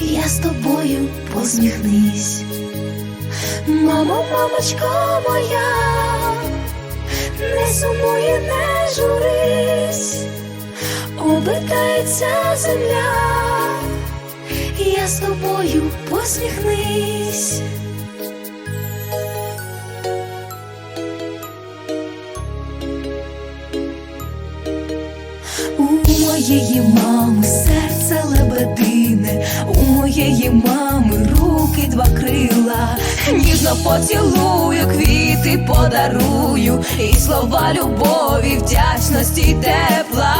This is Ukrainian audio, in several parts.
я з тобою посміхнись. Мамо, мамочко моя, не сумуй, не журись, обертається земля, я з тобою посміхнись. У моєї мами серце лебедине, моєї мами руки два крила, ніжно поцілую, квіти подарую, і слова любові, вдячності й тепла.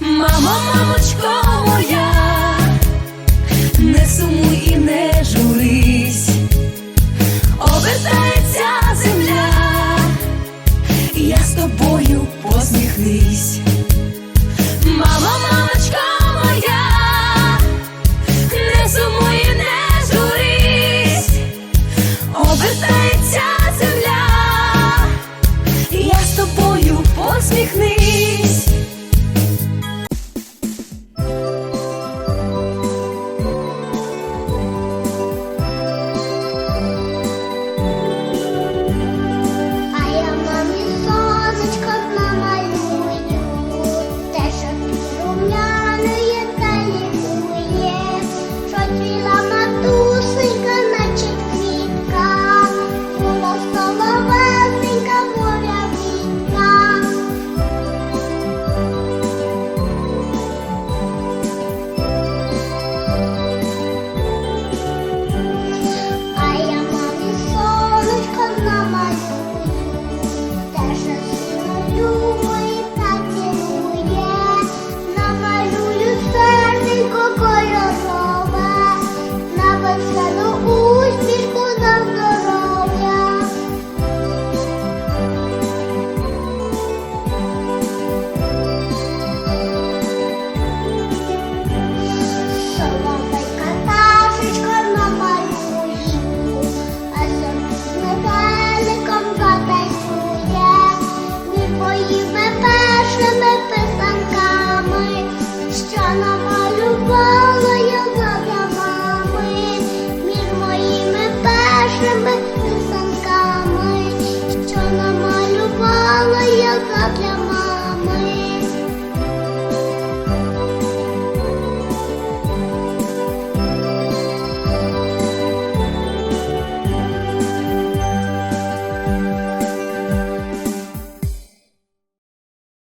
Мамо, мамочко моя, не сумуй і не журись, обертається земля я з тобою посміхнись.